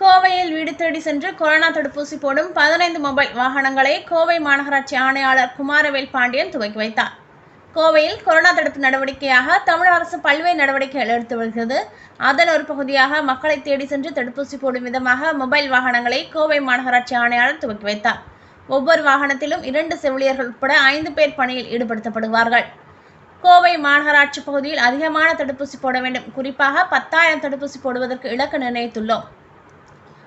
கோவையில் வீடு தேடி சென்று கொரோனா தடுப்பூசி போடும் பதினைந்து மொபைல் வாகனங்களை கோவை மாநகராட்சி ஆணையாளர் குமாரவேல் பாண்டியன் துவக்கி வைத்தார். கோவையில் கொரோனா தடுப்பு நடவடிக்கையாக தமிழக அரசு பல்வேறு நடவடிக்கைகள் எடுத்து வருகிறது. அதன் ஒரு பகுதியாக மக்களை தேடி சென்று தடுப்பூசி போடும் விதமாக மொபைல் வாகனங்களை கோவை மாநகராட்சி ஆணையாளர் துவக்கி வைத்தார். ஒவ்வொரு வாகனத்திலும் இரண்டு செவிலியர்கள் உட்பட ஐந்து பேர் பணியில் ஈடுபடுத்தப்படுவார்கள். கோவை மாநகராட்சி பகுதியில் அதிகமான தடுப்பூசி போட வேண்டும். குறிப்பாக பத்தாயிரம் தடுப்பூசி போடுவதற்கு இலக்கு நிர்ணயித்துள்ளோம்.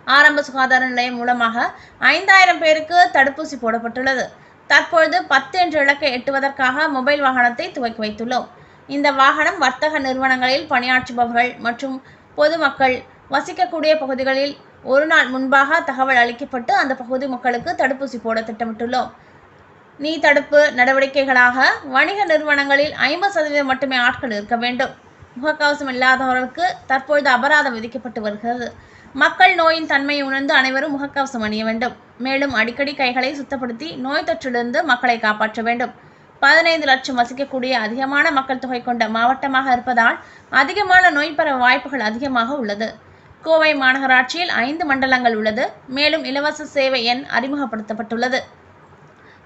ஆரம்ப சுகாதார நிலையம் மூலமாக ஐந்தாயிரம் பேருக்கு தடுப்பூசி போடப்பட்டுள்ளது. தற்பொழுது பத்து என்ற இலக்கை எட்டுவதற்காக மொபைல் வாகனத்தை துவக்கி வைத்துள்ளோம். இந்த வாகனம் வர்த்தக நிறுவனங்களில் பணியாற்றுபவர்கள் மற்றும் பொதுமக்கள் வசிக்கக்கூடிய பகுதிகளில் ஒரு நாள் முன்பாக தகவல் அளிக்கப்பட்டு அந்த பகுதி மக்களுக்கு தடுப்பூசி போட திட்டமிட்டுள்ளோம். நீ தடுப்பு நடவடிக்கைகளாக வணிக நிறுவனங்களில் ஐம்பது சதவீதம் மட்டுமே ஆட்கள் இருக்க வேண்டும். முகக்கவசம் இல்லாதவர்களுக்கு தற்பொழுது அபராதம் விதிக்கப்பட்டு வருகிறது. மக்கள் நோயின் தன்மையை உணர்ந்து அனைவரும் முகக்கவசம் அணிய வேண்டும். மேலும் அடிக்கடி கைகளை சுத்தப்படுத்தி நோய் தொற்றிலிருந்து மக்களை காப்பாற்ற வேண்டும். பதினைந்து லட்சம் வசிக்கக்கூடிய அதிகமான மக்கள் தொகை கொண்ட மாவட்டமாக இருப்பதால் அதிகமான நோய் பரவ வாய்ப்புகள் அதிகமாக உள்ளது. கோவை மாநகராட்சியில் ஐந்து மண்டலங்கள் உள்ளது. மேலும் இலவச சேவை எண் அறிமுகப்படுத்தப்பட்டுள்ளது.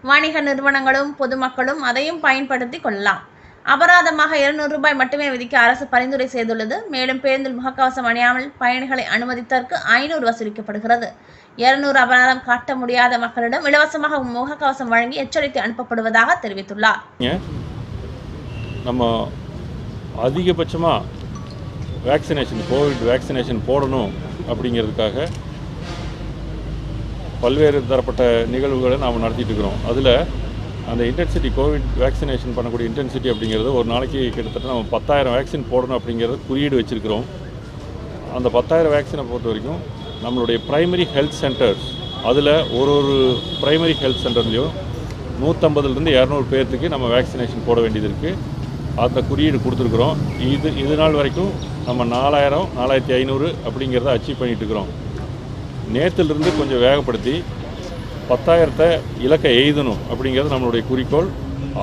வணிக நிறுவனங்களும் பொதுமக்களும் அதையும் பயன்படுத்தி கொள்ளலாம். அபராதமாக இருநூறு ரூபாய் மட்டுமே விதிக்க அரசு பரிந்துரை செய்துள்ளது. மேலும் பேருந்தில் முகக்கவசம் அணியாமல் பயணிகளை அனுமதித்தற்கு ஐநூறு வசூலிக்கப்படுகிறது இருநூறு அபராதம் காட்ட முடியாத மக்களிடம் இலவசமாக முகக்கவசம் வழங்கி எச்சரித்து அனுப்பப்படுவதாக தெரிவித்துள்ளார். நம்ம அதிகபட்சமாக வேக்சினேஷன் கோவிட் வேக்சினேஷன் போடணும் அப்படிங்கிறதுக்காக பல்வேறு தரப்பட்ட நிகழ்வுகளை நாம் நடத்திட்டு இருக்கிறோம். அதில் அந்த இன்டென்சிட்டி கோவிட் வேக்சினேஷன் பண்ணக்கூடிய இன்டென்சிட்டி அப்படிங்கிறது ஒரு நாளைக்கு கிட்டத்தட்ட நம்ம பத்தாயிரம் வேக்சின் போடணும் அப்படிங்கிறது குறியீடு வச்சுருக்கிறோம். அந்த பத்தாயிரம் வேக்சினை பொறுத்த வரைக்கும் நம்மளுடைய ப்ரைமரி ஹெல்த் சென்டர்ஸ் அதில் ஒரு ஒரு ப்ரைமரி ஹெல்த் சென்டர்லேயும் நூற்றம்பதுலேருந்து இரநூறு பேர்த்துக்கு நம்ம வேக்சினேஷன் போட வேண்டியது இருக்குது அந்த குறியீடு கொடுத்துருக்குறோம். இது இது நாள் வரைக்கும் நம்ம நாலாயிரம் நாலாயிரத்தி ஐநூறு அப்படிங்கிறத அச்சீவ் பண்ணிகிட்டு இருக்கிறோம். நேற்றுலேருந்து கொஞ்சம் வேகப்படுத்தி பத்தாயிரத்தை இலக்கை எய்தணும் அப்படிங்கிறது நம்மளுடைய குறிக்கோள்.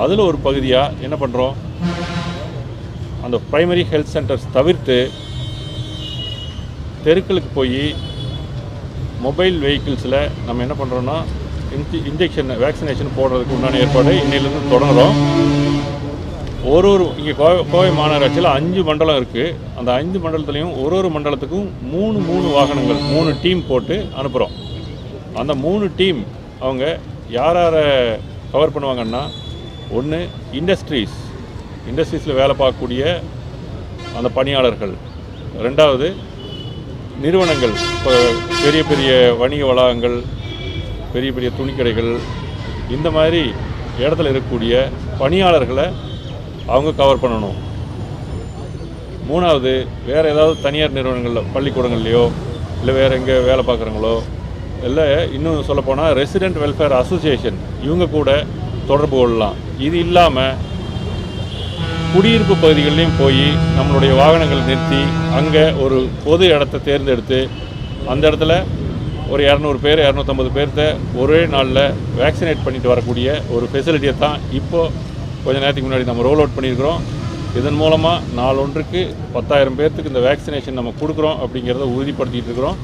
அதில் ஒரு பகுதியாக என்ன பண்ணுறோம் அந்த ப்ரைமரி ஹெல்த் சென்டர்ஸ் தவிர்த்து தெருக்களுக்கு போய் மொபைல் வெஹிக்கிள்ஸில் நம்ம என்ன பண்ணுறோன்னா இன்ஜி இன்ஜெக்ஷன் வேக்சினேஷன் போடுறதுக்கு உண்டான ஏற்பாடு இன்னிலிருந்து தொடங்குறோம். ஒரு ஒரு இங்கே கோவை கோவை மாநகராட்சியில் அஞ்சு மண்டலம் இருக்குது அந்த அஞ்சு மண்டலத்துலேயும் ஒரு ஒரு மண்டலத்துக்கும் மூணு மூணு வாகனங்கள் மூணு டீம் போட்டு அனுப்புகிறோம் அந்த மூணு டீம் அவங்க யார் யாரை கவர் பண்ணுவாங்கன்னா ஒன்று இண்டஸ்ட்ரீஸ் இண்டஸ்ட்ரீஸில் வேலை பார்க்கக்கூடிய அந்த பணியாளர்கள். ரெண்டாவது நிறுவனங்கள். இப்போ பெரிய பெரிய வணிக வளாகங்கள் பெரிய பெரிய துணிக்கடைகள் இந்த மாதிரி இடத்துல இருக்கக்கூடிய பணியாளர்களை அவங்க கவர் பண்ணணும். மூணாவது வேறு ஏதாவது தனியார் நிறுவனங்களில் பள்ளிக்கூடங்கள்லையோ இல்லை வேறு எங்கே வேலை பார்க்குறவங்களோ இல்லை இன்னும் சொல்லப்போனால் ரெசிடென்ட் வெல்ஃபேர் அசோசியேஷன் இவங்க கூட தொடர்பு கொள்ளலாம். இது இல்லாமல் குடியிருப்பு பகுதிகள்லையும் போய் நம்மளுடைய வாகனங்கள் நிறுத்தி அங்கே ஒரு பொது இடத்த தேர்ந்தெடுத்து அந்த இடத்துல ஒரு இரநூறு பேர் இரநூத்தம்பது பேர்த்த ஒரே நாளில் வேக்சினேட் பண்ணிட்டு வரக்கூடிய ஒரு ஃபெசிலிட்டியை தான் இப்போது கொஞ்சம் நேரத்துக்கு முன்னாடி நம்ம ரோல் அவுட் பண்ணியிருக்கிறோம். இதன் மூலமாக நாளொன்றுக்கு பத்தாயிரம் பேர்த்துக்கு இந்த வேக்சினேஷன் நம்ம கொடுக்குறோம் அப்படிங்கிறத உறுதிப்படுத்திட்டு இருக்கிறோம்.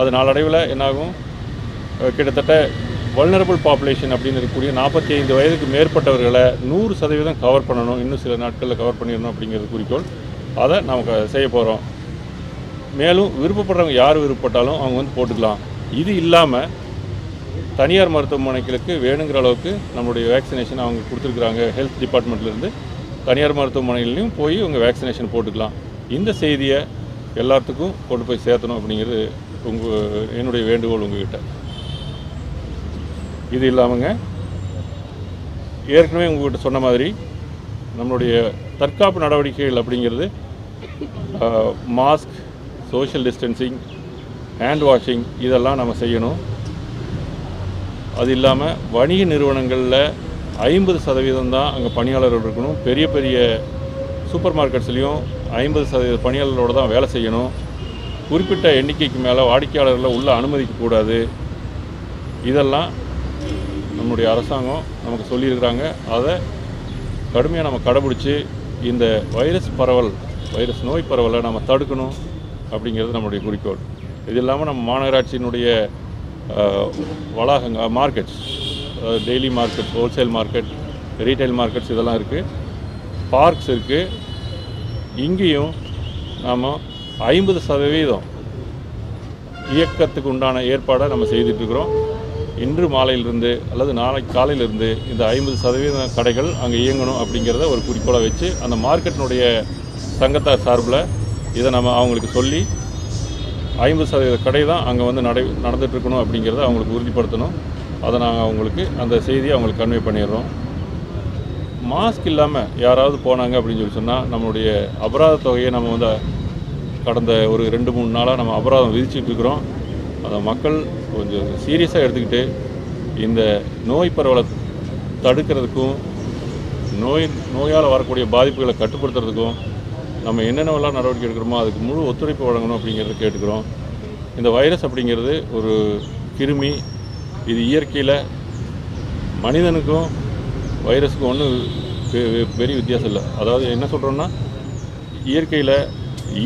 அது நாளடைவில் என்னாகும்? கிட்டத்தட்ட வல்னரபிள் பாப்புலேஷன் அப்படின்னு இருக்கக்கூடிய நாற்பத்தி ஐந்து வயதுக்கு மேற்பட்டவர்களை நூறு சதவீதம் கவர் பண்ணணும். இன்னும் சில நாட்களில் கவர் பண்ணிடணும் அப்படிங்கிறது குறிக்கோள். அதை நமக்கு செய்ய போகிறோம் மேலும் விருப்பப்படுறவங்க யார் விருப்பப்பட்டாலும் அவங்க வந்து போட்டுக்கலாம். இது இல்லாமல் தனியார் மருத்துவமனைகளுக்கு வேணுங்கிற அளவுக்கு நம்மளுடைய வேக்சினேஷன் அவங்க கொடுத்துருக்குறாங்க. ஹெல்த் டிபார்ட்மெண்ட்லேருந்து தனியார் மருத்துவமனைகள்லையும் போய் அவங்க வேக்சினேஷன் போட்டுக்கலாம். இந்த செய்தியை எல்லாத்துக்கும் கொண்டு போய் சேர்த்தணும் அப்படிங்கிறது உங்கள் என்னுடைய வேண்டுகோள் உங்ககிட்ட. இது இல்லாமங்க ஏற்கனவே உங்கள்கிட்ட சொன்ன மாதிரி நம்மளுடைய தற்காப்பு நடவடிக்கைகள் அப்படிங்கிறது mask social distancing hand washing இதெல்லாம் நம்ம செய்யணும். அது இல்லாமல் வணிக நிறுவனங்களில் ஐம்பது சதவீதம் தான் அங்கே பணியாளர்கள் இருக்கணும். பெரிய பெரிய சூப்பர் மார்க்கெட்ஸ்லேயும் ஐம்பது சதவீத பணியாளர்களோடு தான் வேலை செய்யணும். குறிப்பிட்ட எண்ணிக்கைக்கு மேலே வாடிக்கையாளர்களை உள்ளே அனுமதிக்கக்கூடாது. இதெல்லாம் நம்முடைய அரசாங்கம் நமக்கு சொல்லியிருக்கிறாங்க. அதை கடுமையாக நம்ம கடைபிடிச்சி இந்த வைரஸ் பரவல் வைரஸ் நோய் பரவலை நம்ம தடுக்கணும் அப்படிங்கிறது நம்முடைய குறிக்கோள். இது இல்லாமல் நம்ம மாநகராட்சியினுடைய வளாகங்க markets daily market wholesale market retail markets இதெல்லாம் இருக்குது பார்க்ஸ் இருக்குது இங்கேயும் நாம் ஐம்பது சதவீதம் இயக்கத்துக்கு உண்டான ஏற்பாடை நம்ம செய்துட்ருக்குறோம் இன்று மாலையிலிருந்து அல்லது நாளைக்கு காலையிலிருந்து இந்த ஐம்பது சதவீத கடைகள் அங்கே இயங்கணும் அப்படிங்கிறத ஒரு குறிக்கோளை வச்சு அந்த மார்க்கெட்டினுடைய சங்கத்தார் சார்பில் இதை நம்ம அவங்களுக்கு சொல்லி ஐம்பது சதவீத கடை தான் அங்கே வந்து நடை நடந்துகிட்ருக்கணும் அப்படிங்கிறத அவங்களுக்கு உறுதிப்படுத்தணும். அதை நாங்கள் அவங்களுக்கு அந்த செய்தியை அவங்களுக்கு கன்வே பண்ணிடுறோம். மாஸ்க் இல்லாமல் யாராவது போனாங்க அப்படின்னு சொல்லி சொன்னால் நம்மளுடைய அபராத தொகையை நம்ம வந்து கடந்த ஒரு ரெண்டு மூணு நாளாக நம்ம அபராதம் விதிச்சுட்டு இருக்கிறோம் அதை மக்கள் கொஞ்சம் சீரியஸாக எடுத்துக்கிட்டு இந்த நோய் பரவலை தடுக்கிறதுக்கும் நோய் நோயால் வரக்கூடிய பாதிப்புகளை கட்டுப்படுத்துறதுக்கும் நம்ம என்னென்னவெல்லாம் நடவடிக்கை எடுக்கிறோமோ அதுக்கு முழு ஒத்துழைப்பு வழங்கணும் அப்படிங்கிறத கேட்டுக்கிறோம். இந்த வைரஸ் அப்படிங்கிறது ஒரு கிருமி இது இயற்கையில் மனிதனுக்கும் வைரஸுக்கும் ஒன்றும் பெரிய வித்தியாசம் இல்லை. அதாவது என்ன சொல்கிறோன்னா இயற்கையில்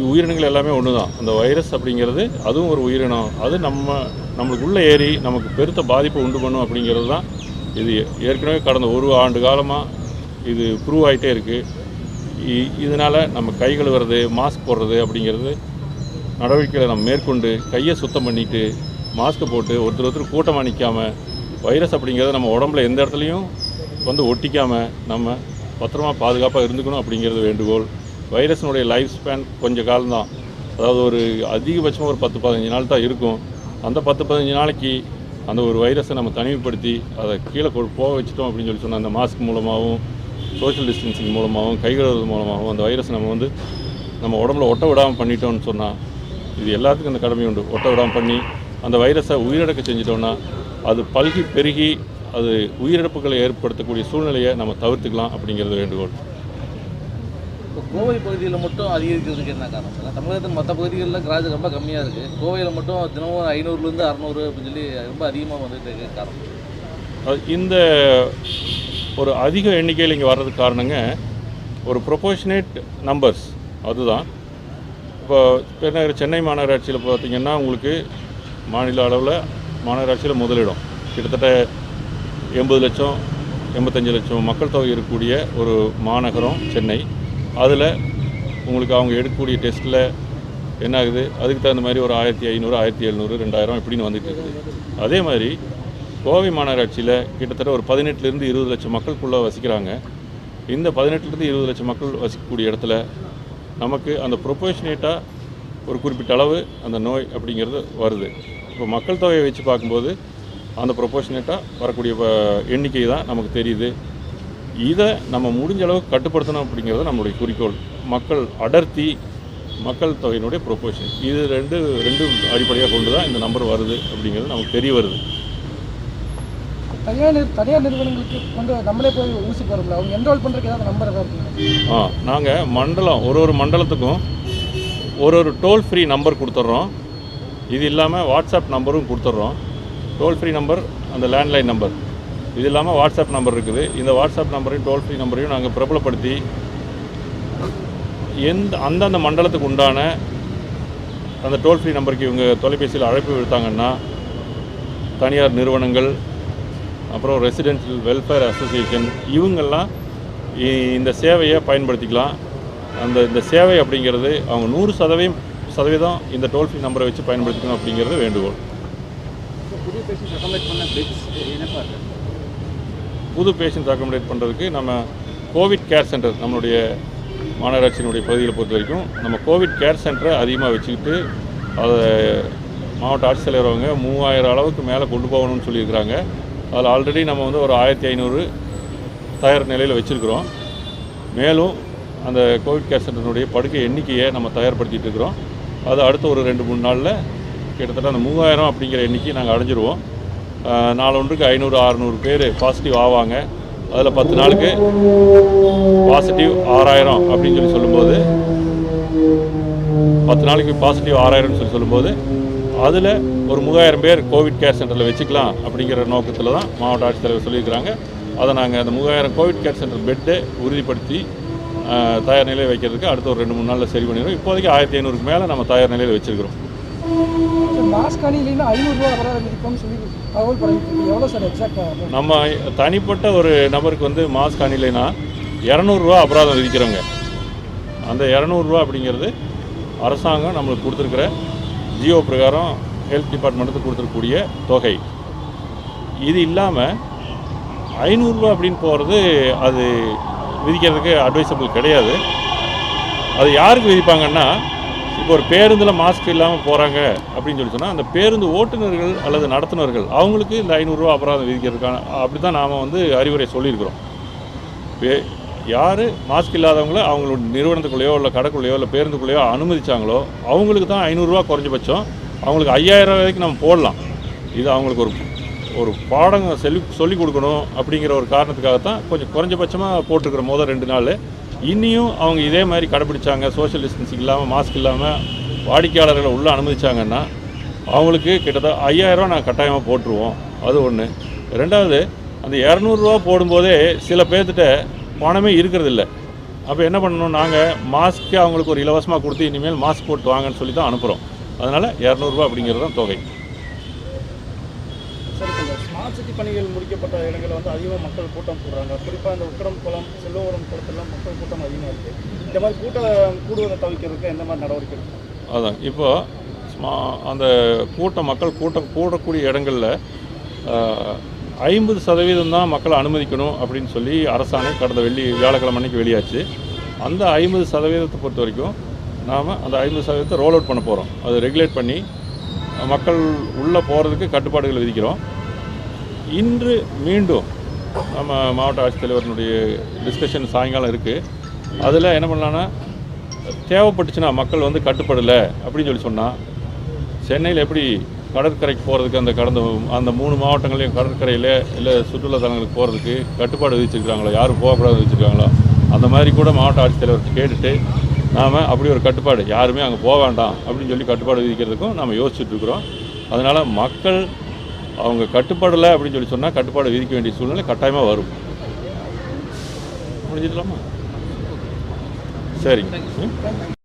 உயிரினங்கள் எல்லாமே ஒன்று தான் அந்த வைரஸ் அப்படிங்கிறது அதுவும் ஒரு உயிரினம். அது நம்ம நம்மளுக்கு உள்ளே ஏறி நமக்கு பெருத்த பாதிப்பை உண்டு பண்ணும் அப்படிங்கிறது தான் இது. ஏற்கனவே கடந்த ஒரு ஆண்டு காலமாக இது ப்ரூவ் ஆகிட்டே இருக்குது இதனால் நம்ம கை கழுவுறது மாஸ்க் போடுறது அப்படிங்கிறது நடவடிக்கைகளை நம்ம மேற்கொண்டு கையை சுத்தம் பண்ணிட்டு மாஸ்க் போட்டு ஒருத்தர் ஒருத்தர் கூட்டமாக நிற்காமல் வைரஸ் அப்படிங்கிறத நம்ம உடம்புல எந்த இடத்துலையும் வந்து ஒட்டிக்காமல் நம்ம பத்திரமா பாதுகாப்பாக இருந்துக்கணும் அப்படிங்கிறது வேண்டுகோள். வைரஸினுடைய லைஃப் ஸ்பேன் கொஞ்சம் காலம்தான். அதாவது ஒரு அதிகபட்சமாக ஒரு பத்து பதினஞ்சு நாள் தான் இருக்கும். அந்த பத்து பதினஞ்சு நாளைக்கு அந்த ஒரு வைரஸை நம்ம தனிமைப்படுத்தி அதை கீழே கொ- போக வச்சுட்டோம் அப்படின்னு சொல்லி சொன்னால் அந்த மாஸ்க் மூலமாகவும் சோஷியல் டிஸ்டன்சிங் மூலமாகவும் கை மூலமாகவும் அந்த வைரஸ் நம்ம வந்து நம்ம உடம்புல ஒட்ட விடாமல் பண்ணிட்டோம்னு சொன்னால் இது எல்லாத்துக்கும் இந்த கடமை உண்டு. ஒட்ட விடாமல் பண்ணி அந்த வைரஸை உயிரிழக்க செஞ்சிட்டோன்னா அது பல்கி பெருகி அது உயிரிழப்புகளை ஏற்படுத்தக்கூடிய சூழ்நிலையை நம்ம தவிர்த்துக்கலாம் அப்படிங்கிறது வேண்டுகோள். இப்போ கோவை பகுதியில் மட்டும் அதிகரிக்கிறதுக்கு என்ன காரணம் சார்? தமிழகத்தின் மற்ற பகுதிகளில் கிராஜ் ரொம்ப கம்மியாக இருக்குது கோவையில் மட்டும் தினமும் ஐநூறுலேருந்து அறநூறு அப்படின்னு சொல்லி ரொம்ப அதிகமாக வந்துட்டு இருக்க காரணம். அது இந்த ஒரு அதிக எண்ணிக்கையில் இங்கே வர்றதுக்கு காரணங்க ஒரு ப்ரொபோஷனேட் நம்பர்ஸ் அதுதான். இப்போ பெருநகர சென்னை மாநகராட்சியில் பார்த்திங்கன்னா உங்களுக்கு மாநில அளவில் மாநகராட்சியில் முதலிடம். கிட்டத்தட்ட எண்பது லட்சம் எண்பத்தஞ்சு லட்சம் மக்கள் தொகை இருக்கக்கூடிய ஒரு மாநகரம் சென்னை. அதில் உங்களுக்கு அவங்க எடுக்கக்கூடிய டெஸ்ட்டில் என்ன ஆகுது அதுக்கு தகுந்த மாதிரி ஒரு ஆயிரத்தி ஐநூறு ஆயிரத்தி எழுநூறு ரெண்டாயிரம் இப்படின்னு வந்துட்டு இருக்குது. அதே மாதிரி கோவை மாநகராட்சியில் கிட்டத்தட்ட ஒரு பதினெட்டுலேருந்து இருபது லட்சம் மக்களுக்குள்ளே வசிக்கிறாங்க. இந்த பதினெட்டுலேருந்து இருபது லட்சம் மக்கள் வசிக்கக்கூடிய இடத்துல நமக்கு அந்த ப்ரொபோஷனேட்டாக ஒரு குறிப்பிட்ட அளவு அந்த நோய் அப்படிங்கிறது வருது. இப்போ மக்கள் தொகையை வச்சு பார்க்கும்போது அந்த ப்ரொபோஷனேட்டாக வரக்கூடிய எண்ணிக்கை தான் நமக்கு தெரியுது. இதை நம்ம முடிஞ்ச அளவுக்கு கட்டுப்படுத்தணும் அப்படிங்கிறது நம்மளுடைய குறிக்கோள். மக்கள் அடர்த்தி மக்கள் தொகையினுடைய ப்ரொபோஷன் இது ரெண்டு ரெண்டு அடிப்படையாக கொண்டு தான் இந்த நம்பர் வருது அப்படிங்கிறது நமக்கு தெரிய வருது. தனியார் தனியார் நிறுவனங்களுக்கு கொண்டு நம்மளே போய் ஊசி போகிறோம்ல அவங்க என்ரோல் பண்ணுறதுக்கு ஏதாவது நம்பர் ஏதாவது ஆ நாங்கள் மண்டலம் ஒரு ஒரு மண்டலத்துக்கும் ஒரு ஒரு டோல் ஃப்ரீ நம்பர் கொடுத்துட்றோம். இது இல்லாமல் வாட்ஸ்அப் நம்பரும் கொடுத்துட்றோம். டோல் ஃப்ரீ நம்பர் அந்த லேண்ட்லைன் நம்பர் இது இல்லாமல் வாட்ஸ்அப் நம்பர் இருக்குது. இந்த வாட்ஸ்அப் நம்பரையும் டோல் ஃப்ரீ நம்பரையும் நாங்கள் பிரபலப்படுத்தி எந்த அந்தந்த மண்டலத்துக்கு உண்டான அந்த டோல் ஃப்ரீ நம்பருக்கு இவங்க தொலைபேசியில் அழைப்பு விடுத்தாங்கன்னா தனியார் நிறுவனங்கள் அப்புறம் ரெசிடென்ஷியல் வெல்ஃபேர் அசோசியேஷன் இவங்கெல்லாம் இ- இந்த சேவையை பயன்படுத்திக்கலாம். அந்த இந்த சேவை அப்படிங்கிறது அவங்க நூறு சதவீதம் சதவீதம் இந்த டோல் ஃப்ரீ நம்பரை வச்சு பயன்படுத்திக்கணும் அப்படிங்கிறது வேண்டுகோள். புதிய பேசி ரெக்கமெண்ட் பண்ண புது பேஷண்ட்ஸ் அக்கமடேட் பண்ணுறதுக்கு நம்ம கோவிட் கேர் சென்டர் நம்மளுடைய மாநகராட்சியினுடைய பகுதிகளை பொறுத்த வரைக்கும் நம்ம கோவிட் கேர் சென்டரை அதிகமாக வச்சுக்கிட்டு அதை மாவட்ட ஆட்சித்தலைவர் அவங்க மூவாயிரம் அளவுக்கு மேலே கொண்டு போகணும்னு சொல்லியிருக்கிறாங்க. அதில் ஆல்ரெடி நம்ம வந்து ஒரு ஆயிரத்தி ஐநூறு தயார் நிலையில் வச்சுருக்கிறோம். மேலும் அந்த கோவிட் கேர் சென்டரினுடைய படுக்கை எண்ணிக்கையை நம்ம தயார்படுத்திகிட்டு இருக்கிறோம். அது அடுத்த ஒரு ரெண்டு மூணு நாளில் கிட்டத்தட்ட அந்த மூவாயிரம் அப்படிங்கிற எண்ணிக்கை நாங்கள் அடைஞ்சிருவோம். நாலொன்றுக்கு நாளொன்றுக்கு ஐநூறு அறநூறு பேர் பாசிட்டிவ் ஆவாங்க. அதில் பத்து நாளுக்கு பாசிட்டிவ் ஆறாயிரம் அப்படின்னு சொல்லி சொல்லும்போது பத்து நாளைக்கு பாசிட்டிவ் ஆறாயிரம்னு சொல்லி சொல்லும்போது அதில் ஒரு மூவாயிரம் பேர் கோவிட் கேர் சென்டரில் வச்சுக்கலாம் அப்படிங்கிற நோக்கத்தில் தான் மாவட்ட ஆட்சித்தலைவர் சொல்லியிருக்கிறாங்க. அதை நாங்கள் அந்த மூவாயிரம் கோவிட் கேர் சென்டர் பெட்டை உறுதிப்படுத்தி தயார் நிலையில் வைக்கிறதுக்கு அடுத்த ஒரு ரெண்டு மூணு நாளில் சரி பண்ணிடுவோம் இப்போதைக்கு ஆயிரத்தி ஐநூறுக்கு மேலே நம்ம தயார் நிலையில் வச்சுருக்கிறோம். மாஸ்க் அணியிலேருந்து ஐநூறுரூவா அபராதம் சொல்லி தகவல் பரவிட்டு எவ்வளோ சார் எக்ஸாக்டாக நம்ம தனிப்பட்ட ஒரு நபருக்கு வந்து மாஸ்க் அணிலைனா இரநூறுவா அபராதம் விதிக்கிறவங்க அந்த இரநூறுவா அப்படிங்கிறது அரசாங்கம் நம்மளுக்கு கொடுத்துருக்குற ஜியோ பிரகாரம் ஹெல்த் டிபார்ட்மெண்ட்டுக்கு கொடுத்துருக்கக்கூடிய தொகை. இது இல்லாமல் ஐநூறுரூவா அப்படின்னு போகிறது அது விதிக்கிறதுக்கு அட்வைசபிள் கிடையாது. அது யாருக்கு விதிப்பாங்கன்னா இப்போ ஒரு பேருந்தில் மாஸ்க் இல்லாமல் போகிறாங்க அப்படின்னு சொல்லி சொன்னால் அந்த பேருந்து ஓட்டுநர்கள் அல்லது நடத்துனர்கள் அவங்களுக்கு இந்த ஐநூறுரூவா அபராதம் விதிக்கிறதுக்கான அப்படி தான் நாம் வந்து அறிவுரை சொல்லியிருக்கிறோம். பே யார் மாஸ்க் இல்லாதவங்கள அவங்களோட நிறுவனத்துக்குள்ளேயோ இல்லை கடைக்குள்ளேயோ இல்லை பேருந்துக்குள்ளேயோ அனுமதிச்சாங்களோ அவங்களுக்கு தான் ஐநூறுரூவா குறைஞ்சபட்சம் அவங்களுக்கு ஐயாயிரம் வரைக்கும் நம்ம போடலாம். இது அவங்களுக்கு ஒரு ஒரு பாடம் சொல்லி சொல்லிக் கொடுக்கணும் அப்படிங்கிற ஒரு காரணத்துக்காக தான் கொஞ்சம் குறைஞ்சபட்சமாக போட்டிருக்கிற முதல் ரெண்டு நாள். இன்னியும் அவங்க இதே மாதிரி கடைப்பிடிச்சாங்க சோஷியல் டிஸ்டன்சிங் இல்லாமல் மாஸ்க் இல்லாமல் வாடிக்கையாளர்களை உள்ளே அனுமதிச்சாங்கன்னா அவங்களுக்கு கிட்டத்தட்ட ஐயாயிரரூவா நாங்கள் கட்டாயமாக போட்டுருவோம். அது ஒன்று ரெண்டாவது அந்த இரநூறுவா போடும்போதே சில பேர்த்திட்ட பணமே இருக்கிறதில்ல. அப்போ என்ன பண்ணணும்? நாங்கள் மாஸ்க்கு அவங்களுக்கு ஒரு இலவசமாக கொடுத்து இனிமேல் மாஸ்க் போட்டு வாங்கன்னு சொல்லி தான் அனுப்புகிறோம் அதனால் இரநூறுவா அப்படிங்கிறது தான் தொகை. சார் இந்த ஸ்மார்ட் சிட்டி பணிகள் முடிக்கப்பட்ட இடங்களில் வந்து அதிகமாக மக்கள் கூட்டம் கூடுறாங்க குறிப்பாக இந்த உக்கடம் குளம் செல்லோரம் குளத்தெல்லாம் மக்கள் கூட்டம் அதிகமாக இருக்குது இந்த மாதிரி கூட்டம் கூடுவதை தவிர்க்கிறதுக்கு எந்த மாதிரி நடவடிக்கை அதான். இப்போ ஸ்மா அந்த கூட்டம் மக்கள் கூட்டம் கூடக்கூடிய இடங்களில் ஐம்பது சதவீதம் தான் மக்களை அனுமதிக்கணும் அப்படின்னு சொல்லி அரசாணை கடந்த வெள்ளி வியாழக்கிழமை அன்னைக்கு வெளியாச்சு. அந்த ஐம்பது சதவீதத்தை பொறுத்த வரைக்கும் நாம் அந்த ஐம்பது சதவீதத்தை ரோல் அவுட் பண்ண போகிறோம் அதை ரெகுலேட் பண்ணி மக்கள் உள்ளே போகிறதுக்கு கட்டுப்பாடுகள் விதிக்கிறோம். இன்று மீண்டும் நம்ம மாவட்ட ஆட்சித்தலைவரினுடைய டிஸ்கஷன் சாயங்காலம் இருக்குது அதில் என்ன பண்ணலான்னா தேவைப்பட்டுச்சுன்னா மக்கள் வந்து கட்டுப்படலை அப்படின்னு சொல்லி சொன்னால் சென்னையில் எப்படி கடற்கரைக்கு போகிறதுக்கு அந்த கடந்த அந்த மூணு மாவட்டங்களையும் கடற்கரையில் இல்லை சுற்றுலா தலங்களுக்கு போகிறதுக்கு கட்டுப்பாடு விதிச்சிருக்கிறாங்களோ? யாரும் போகக்கூடாது வச்சுருக்காங்களோ அந்த மாதிரி கூட மாவட்ட ஆட்சித்தலைவர்கிட்ட கேட்டுட்டு நாம் அப்படி ஒரு கட்டுப்பாடு. யாருமே அங்கே போக வேண்டாம் அப்படின்னு சொல்லி கட்டுப்பாடு விதிக்கிறதுக்கும் நம்ம யோசிச்சுட்டு இருக்கிறோம். அதனால் மக்கள் அவங்க கட்டுப்படலை அப்படின்னு சொல்லி சொன்னால் கட்டுப்பாடு விதிக்க வேண்டிய சூழ்நிலை கட்டாயமாக வரும். முடிஞ்சிடலாமா? சரிங்க.